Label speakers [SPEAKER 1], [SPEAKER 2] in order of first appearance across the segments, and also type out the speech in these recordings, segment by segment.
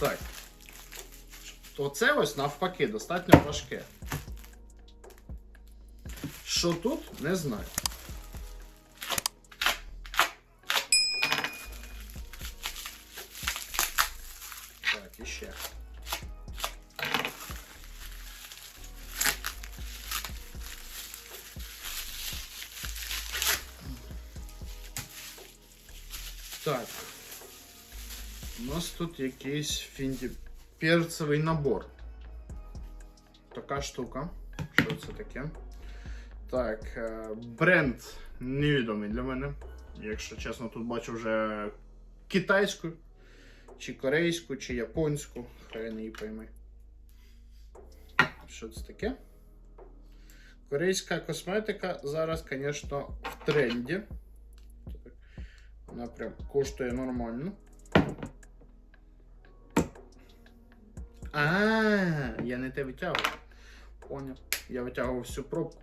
[SPEAKER 1] Так. Оце ось навпаки достатньо важке. Що тут, не знаю. Так, іще. Так. У нас тут якийсь фінді... перцевий набор. Така штука. Що це таке? Так, е, бренд невідомий для мене. Якщо чесно, тут бачу вже китайську, чи корейську, чи японську. Хай не її пойми. Що це таке? Корейська косметика зараз, звісно, в тренді. Вона прям коштує нормально. А, я не те витягував. Поняв. Я витягував всю пробку.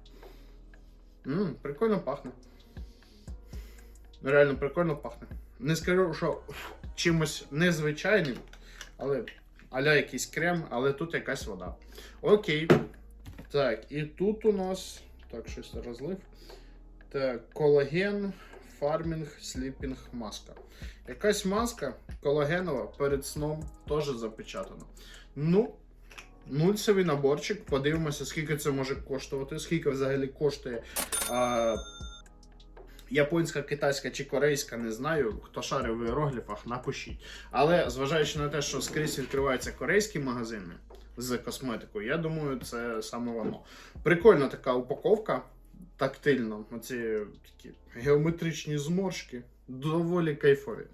[SPEAKER 1] Ммм, прикольно пахне. Реально прикольно пахне. Не скажу, що чимось незвичайним, але аля якийсь крем, але тут якась вода. Окей. Так, і тут у нас. Так, щось розлив. Так, колаген, фармінг, сліпінг маска. Якась маска колагенова перед сном теж запечатана. Ну, нульцевий наборчик. Подивимося, скільки це може коштувати, скільки взагалі коштує а, японська, китайська чи корейська, не знаю. Хто шарив в іерогліфах, напишіть. Але зважаючи на те, що скрізь відкриваються корейські магазини з косметикою, я думаю, це саме воно. Прикольна така упаковка. Тактильно, оці такі геометричні зморшки, доволі кайфові.